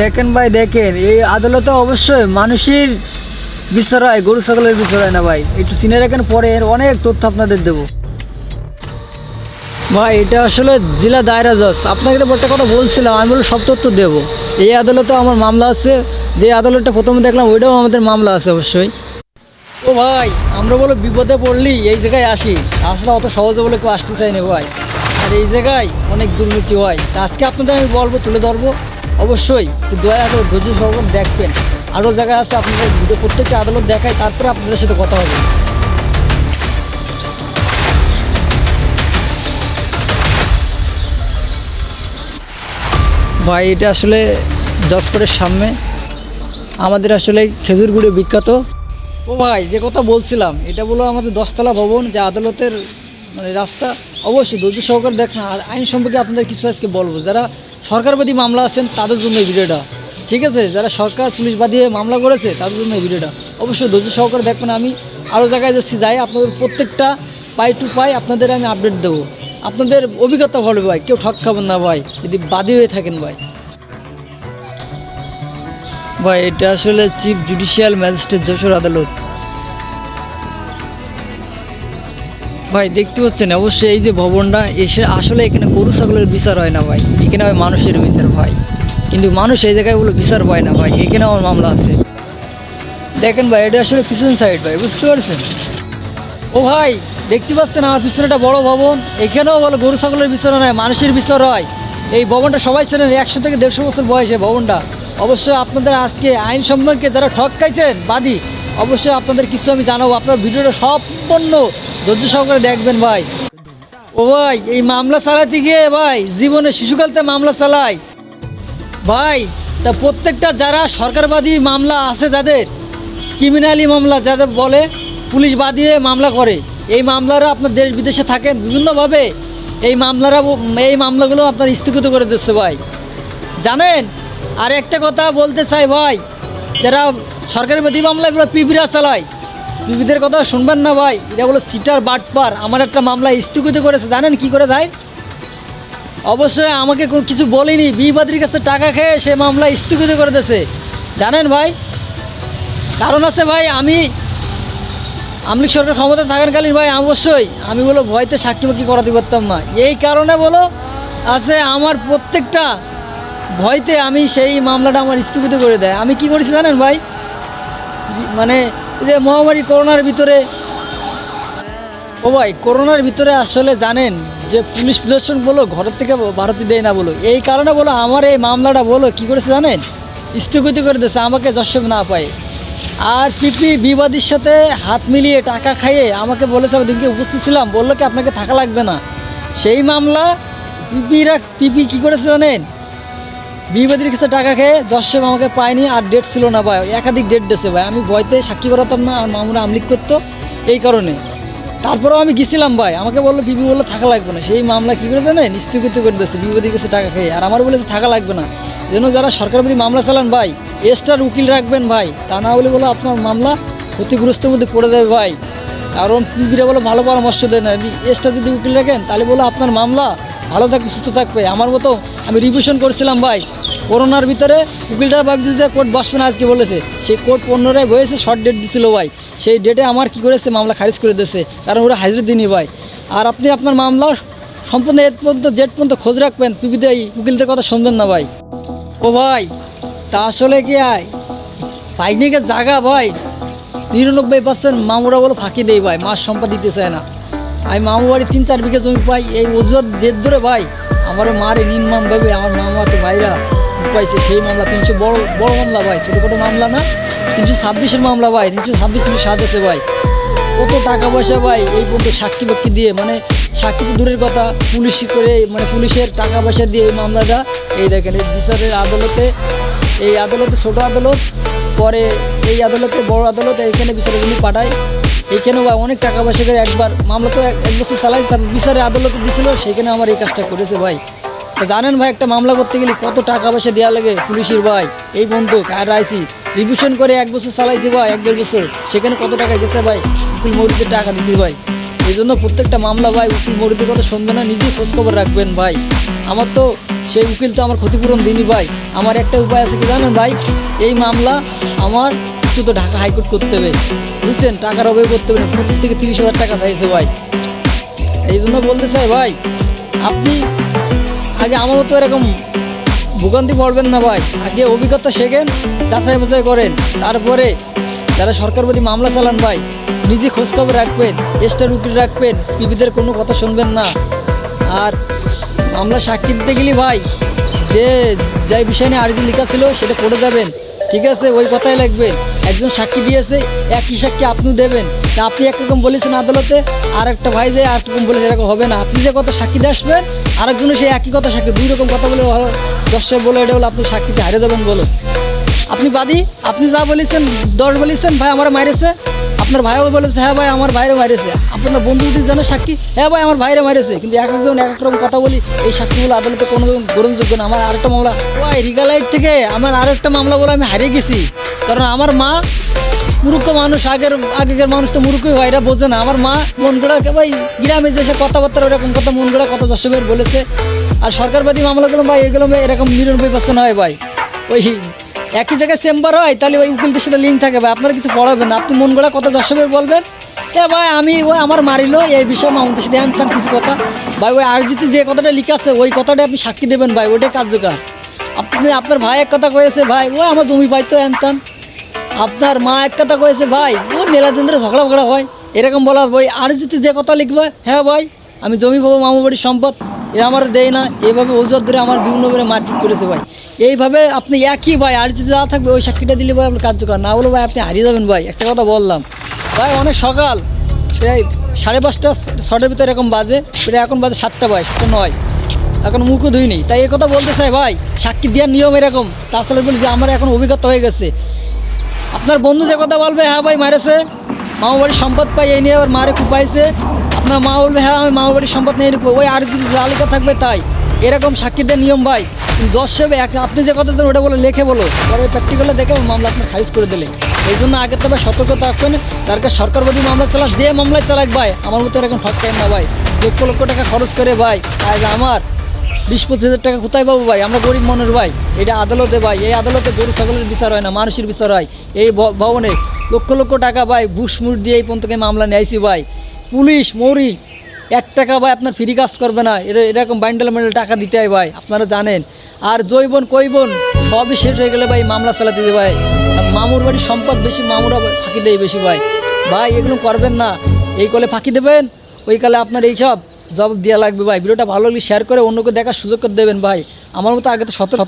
দেখেন ভাই, দেখেন। এই আদালতে অবশ্যই মানুষের বিচার হয় গরু ছাগলের বিচার হয় না ভাই। একটু চিনে রাখেন, পরে অনেক তথ্য আপনাদের দেবো। ভাই, এটা আসলে জেলা দায়রা জজ। আপনাকে তো একটা কথা বলছিলাম, আমি বলে সব তথ্য দেবো। এই আদালতে আমার মামলা আছে, যে আদালতটা প্রথমে দেখলাম, ওইটাও আমাদের মামলা আছে অবশ্যই। ও ভাই, আমরা বলো বিপদে পড়লি, এই জায়গায় আসি। আসলে অত সহজে বলে কেউ আসতে চাই না ভাই। আর এই জায়গায় অনেক দুর্নীতি হয়। আজকে আপনাদের আমি বলব, তুলে ধরবো। অবশ্যই দয়া করে ধৈর্য সহকারে দেখবেন। আরও জায়গায় আছে, আপনাদের ভিডিও প্রত্যেকটা আদালত দেখায়, তারপরে আপনাদের সাথে কথা হবে। ভাই, এটা আসলে জজকোটের সামনে। আমাদের আসলে খেজুর গুড়ে বিখ্যাত। ও ভাই, যে কথা বলছিলাম, এটা বলো আমাদের দশতলা ভবন, যে আদালতের মানে রাস্তা। অবশ্যই ধৈর্য সহকারে দেখ না আইন সম্পর্কে আপনাদের কিছু আজকে বলব। যারা সরকারবাদী মামলা আছেন, তাদের জন্য এই ভিডিওটা। ঠিক আছে? যারা সরকার, পুলিশ বাদিয়ে মামলা করেছে, তাদের জন্য এই ভিডিওটা। অবশ্যই ধৈর্য সহকারে দেখবেন আমি। আরও জায়গায় যাচ্ছি, যাই আপনাদের প্রত্যেকটা পাই টু পাই আপনাদের আমি আপডেট দেবো। আপনাদের অভিজ্ঞতা ভালো ভাই, কেউ ঠক খাবেন না ভাই, যদি বাদী হয়ে থাকেন ভাই। ভাই, এটা আসলে চিফ জুডিশিয়াল ম্যাজিস্ট্রেট যশোর আদালত। ভাই, দেখতে পাচ্ছেন, অবশ্যই এই যে ভবনটা এসে আসলে এখানে গরু ছাগলের বিচার হয় না ভাই। এখানে হয় মানুষের বিচার ভাই। কিন্তু মানুষ এই জায়গায় বলে বিচার পায় না ভাই এখানে আমার মামলা আছে। দেখেন ভাই, এটা আসলে পিছন সাইড ভাই, বুঝতে পারছেন? ও ভাই, দেখতে পাচ্ছেন আমার পিছনে একটা বড় ভবন। এখানেও বলো গরু ছাগলের বিচার নয় মানুষের বিচার হয়। এই ভবনটা সবাই ছিলেন একশো থেকে দেড়শো বছর বয়সে ভবনটা। অবশ্যই আপনাদের আজকে আইন সম্পর্কে যারা ঠক খাইছেন বাদী অবশ্যই আপনাদের কিছু আমি জানাব। আপনার ভিডিওটা সম্পূর্ণ ধৈর্য সহকারে দেখবেন ভাই। ও ভাই, এই মামলা চালাতে গিয়ে ভাই, জীবনে শিশুকালতে মামলা চালাই ভাই, তা প্রত্যেকটা যারা সরকারবাদী মামলা আছে যাদের ক্রিমিনালি মামলা যাদের বলে, পুলিশ বাদিয়ে মামলা করে। এই মামলারা আপনার দেশ বিদেশে থাকেন, বিভিন্নভাবে এই মামলারা, এই মামলাগুলো আপনার স্থগিত করে দিচ্ছে ভাই। জানেন? আর একটা কথা বলতে চাই ভাই, যারা সরকারি বাদী মামলা এগুলো পিবিরা চালায়। পিবিদের কথা শুনবেন না ভাই। এটা বলো সিটার বাটপার। আমার একটা মামলা স্থগিত করেছে। জানেন কি করে দেয় অবশ্যই আমাকে কিছু বলেনি। বিবাদীর কাছে টাকা খেয়ে সে মামলা স্থগিত করে দিয়েছে। জানেন ভাই? কারণ আছে ভাই, আমি আমলিক সরকার ক্ষমতা থাকাকালীন ভাই, অবশ্যই আমি বলো ভয়তে সাক্ষী বাকি করাতে পারতাম না। এই কারণে বলো, আছে আমার প্রত্যেকটা ভয়তে আমি সেই মামলাটা আমার স্থগিত করে দেয়। আমি কি করেছি জানেন ভাই? মানে যে মহামারী করোনার ভিতরে, ও ভাই, করোনার ভিতরে আসলে জানেন যে পুলিশ প্রদর্শন বলো, ঘরের থেকে ভারতে দেয় না বলো, এই কারণে বলো আমার এই মামলাটা বলো, কি করেছে জানেন? স্থগিত করে দিয়েছে, আমাকে যশব না পায়। আর পিপি বিবাদীর সাথে হাত মিলিয়ে টাকা খাইয়ে আমাকে বলেছে, আমি দিনকে উপস্থিত ছিলাম, বলল কি আপনাকে থাকা লাগবে না। সেই মামলা পিপিরা, পিপি কী করেছে জানেন? বিবাদীর কাছে টাকা খেয়ে দশেম আমাকে পায়নি, আর ডেট ছিল না ভাই। একাধিক ডেট দিয়েছে ভাই। আমি ভয়তে সাক্ষী করাতাম না, আর মামলা আমলিক করতো এই কারণে। তারপরেও আমি গেছিলাম ভাই। আমাকে বলল, বিবি বলল থাকা লাগবে না। সেই মামলা কী করে জানেন স্থগিত করে দিয়েছে বিবাদীর কাছে টাকা খেয়ে। আর আমার বলেছে থাকা লাগবে না। যেন যারা সরকারবাদী মামলা চালান ভাই এক্সট্রার উকিল রাখবেন ভাই। তা না হলে বলো আপনার মামলা ক্ষতিগ্রস্তের মধ্যে পড়ে যাবে ভাই। কারণ পিবিরা বলো ভালো পরামর্শ দেয় না। এক্সট্রা যদি উকিল রাখেন, তাহলে বলো আপনার মামলা ভালো থাকবে সুস্থ থাকবে আমার মতো আমি রিভিশন করছিলাম ভাই। করোনার ভিতরে উকিলটা ভাবছি যে কোর্ট বসবে না আজকে বলেছে, সেই কোর্ট পনেরোয় বয়েছে শর্ট ডেট দিছিল ভাই। সেই ডেটে আমার কি করেছে, মামলা খারিজ করে দিয়েছে। কারণ ওরা হাজির দিনই ভাই। আর আপনি আপনার মামলা সম্পূর্ণ এর পর্যন্ত, জেট পর্যন্ত খোঁজ রাখবেন পিপিতে উকিলদের কথা শুনবেন না ভাই। ও ভাই, তা আসলে কি আয় পাইনিকের জায়গা ভাই। নিরানব্বই পার্সেন্ট মামুরা বলে ফাঁকি দেয় ভাই, মাস সম্পদ দিতে চায় না। আমি মামু বাড়ি তিন, চার বিঘা জমি পাই। এই অজুহাত জেদ ধরে ভাই। আমার মারে নির্মাম ভাবে, আমার মামাতে ভাইরা পাইছে। সেই মামলা তিনশো, বড় বড় মামলা ভাই, ছোটোখাটো মামলা না। তিনশো ছাব্বিশের মামলা ভাই, তিনশো ছাব্বিশ তিনশো সাত আছে ভাই। কত টাকা পয়সা ভাই, এই পর্যন্ত সাক্ষী বাক্ষী দিয়ে মানে সাক্ষী তো দূরের কথা, পুলিশ করে মানে পুলিশের টাকা পয়সা দিয়ে এই মামলাটা, এই দেখেন, এই বিচারের আদালতে, এই আদালতে ছোট আদালত, পরে এই আদালতে বড় আদালত, এইখানে বিচারগুলি পাঠায়। এইখানেও ভাই অনেক টাকা পয়সা করে একবার মামলা তো এক বছর চালাই তার বিচারে আদালতে দিছিল সেখানে আমার এই কাজটা করেছে ভাই। জানেন ভাই, একটা মামলা করতে গেলে কত টাকা পয়সা দেওয়া লাগে পুলিশের ভাই, এই বন্দুক আর আইসি। রিভিশন করে এক বছর চালাইছি ভাই, এক দেড় বছর। সেখানে কত টাকা গেছে ভাই? উকিল মৌলিকের টাকা দিতে ভাই এই জন্য প্রত্যেকটা মামলা ভাই, উকিল মরিদের কথা না, নিজেই খোঁজখবর রাখবেন ভাই। আমার তো সেই উকিল তো আমার ক্ষতিপূরণ দিনই ভাই। আমার একটা উপায় আছে কি জানেন ভাই? এই মামলা আমার শুধু ঢাকা হাইকোর্ট করতে হবে। বুঝছেন? টাকার অভাবে করতে হবে না। পঁচিশ থেকে তিরিশ হাজার টাকা চাইছে ভাই। এই জন্য বলতে চাই ভাই, আপনি আগে আমার মতো এরকম ভোগান্তি পড়বেন না ভাই। আগে অভিজ্ঞতা শেখেন, যাচাই বাছাই করেন। তারপরে যারা সরকার প্রতি মামলা চালান ভাই, নিজে খোঁজখবর রাখবেন এক্সট্রা উকিল রাখবেন পিপিদের কোনো কথা শুনবেন না। আর মামলা সাক্ষী দিতে গেলে ভাই, যে যাই বিষয় নিয়ে আর্জি লেখা ছিল, সেটা পড়ে যাবেন। ঠিক আছে, ওই কথাই লাগবে। একজন সাক্ষী দিয়েছে, একই সাক্ষী আপনি দেবেন। তা আপনি একরকম বলেছেন আদালতে আর একটা ভাই যে আরেকরকম রকম বলেছে, এরকম হবে না। আপনি যে কথা সাক্ষী দিয়ে আসবেন, আরেকজনে সেই একই কথা সাক্ষী, দুই রকম কথা বলে দর্শক বলে, এটা হলো আপনি সাক্ষীতে হারিয়ে দেবেন বলো। আপনি বাদী, আপনি যা বলেছেন, দশ বলেছেন, ভাই আমার মারেছে আপনার ভাইও বলেছে হ্যাঁ ভাই, আমার ভাইরে মারেছে। আপনার বন্ধু যদি জানে, সাক্ষী হ্যাঁ ভাই, আমার ভাইরে মারেছে। কিন্তু এক একজন, এক এক রকম কথা বলি, এই সাক্ষীগুলো আদালতে কোনো গ্রহণযোগ্য না। আমার আরেকটা মামলা, ওই রিগালাইট থেকে আমার আরেকটা মামলা বলে আমি হারিয়ে গেছি। কারণ আমার মা মূর্খ মানুষ, আগের, আগেকার মানুষ তো মূর্খই হয়, এরা বোঝে না। আমার মা মন গড়া ভাই, গ্রামে যে সে কথাবার্তা, ওরকম কথা মন গড়া কথা দর্শকের বলেছে। আর সরকারবাদী মামলাগুলো, ভাই, এগুলো এরকম নিরানব্বই পার্সেন্ট হয়, ভাই। ওই একই জায়গায় চেম্বার হয়, তাহলে ওই উকিলদের সাথে লিঙ্ক থাকে ভাই। আপনারা কিছু পড়াবেন না। আপনি মন গড়া কথা দর্শকের বলবেন, এ ভাই, আমি ওই আমার মারিলো, এই বিষয়ে আমাদের সাথে আনতাম কিছু কথা। ভাই, ওই আরজিতে যে কথাটা লিখা আছে, ওই কথাটা আপনি সাক্ষী দেবেন ভাই, ওইটাই কার্যকর। আপনি, আপনার ভাই এক কথা কয়েছে, ভাই, ও আমার জমি পাইতো আনতাম আপনার মা এক কথা কয়েছে, ভাই, ও মেলা দিন ধরে ঝগড়া ফগড়া হয়। এরকম বলা ওই আর যদি যে কথা লিখবে হ্যাঁ ভাই, আমি জমি পাবো মামু বাড়ির সম্পদ। এ আমার দেয় না এইভাবে ওজোর ধরে আমার বিভিন্ন করে মারপিট করেছে ভাই। এইভাবে আপনি একই ভাই, আর যদি যা থাকবে ওই সাক্ষীটা দিলে ভাই আপনার কার্যকর। না বলে ভাই আপনি হারিয়ে যাবেন ভাই, একটা কথা বললাম। ভাই অনেক সকাল, প্রায় সাড়ে পাঁচটা, ছটার ভিতরে এরকম বাজে, প্রায় এখন বাজে সাতটা বাজে সাতটা নয়। এখন মুখও ধুইনি। তাই এই কথা বলতে চাই ভাই, সাক্ষী দেওয়ার নিয়ম এরকম। তাছাড়া বলি যে আমার এখন অভিজ্ঞতা হয়ে গেছে। আপনার বন্ধু যে কথা বলবে হ্যাঁ ভাই, মারেছে। মামা বাড়ির সম্পদ পাই এই নিয়ে আবার মারে খুব পাইছে আপনার মা বলবে হ্যাঁ আমি মামা বাড়ির সম্পদ নিয়ে রেখো ওই আর যদি জালিকা থাকবে তাই। এরকম সাক্ষীদের নিয়ম ভাই। দশ সেবে এক, আপনি যে কথা ওটা বলে লেখে বলো। পরে প্র্যাকটিক্যালে দেখে মামলা আপনি খারিজ করে দিলে। এই জন্য আগে তো ভাই সতর্কতা আসবেন তার কাছে সরকারবাদী মামলা চালা যে মামলায় চালাক ভাই, আমার মতো এরকম ঠকায় না ভাই। লক্ষ লক্ষ টাকা খরচ করে ভাই। আজ আমার বিশ, পঁচিশ হাজার টাকা কোথায় পাবো ভাই? আমরা গরিব মনের ভাই। এটা আদালতে ভাই, এই আদালতে গরু, ছাগলের বিচার হয় না, মানুষের বিচার হয়। এই ভবনে লক্ষ লক্ষ টাকা ভাই বুশমুট দিয়ে এই পর্যন্ত মামলা নিয়েছি ভাই। পুলিশ, মৌরি, এক টাকা ভাই আপনার ফ্রি কাজ করবে না। এরা এরকম বান্ডেল বান্ডেল টাকা দিতে হয় ভাই, আপনারা জানেন। আর জৈবন কৈবন সবই শেষ হয়ে গেলে ভাই মামলা চালাতে দেয় ভাই। মামুর বাড়ির সম্পদ বেশি, মামুরা ফাঁকি দেয় বেশি ভাই। ভাই, এগুলো করবেন না। এই কলে ফাঁকি দেবেন, ওই কালে আপনার এইসব জবাব দেওয়া লাগবে ভাই। ভিডিওটা ভালো লাগলে শেয়ার করে অন্যকে দেখার সুযোগ করে দেবেন ভাই। আমার মতো আগে তো সতর্ক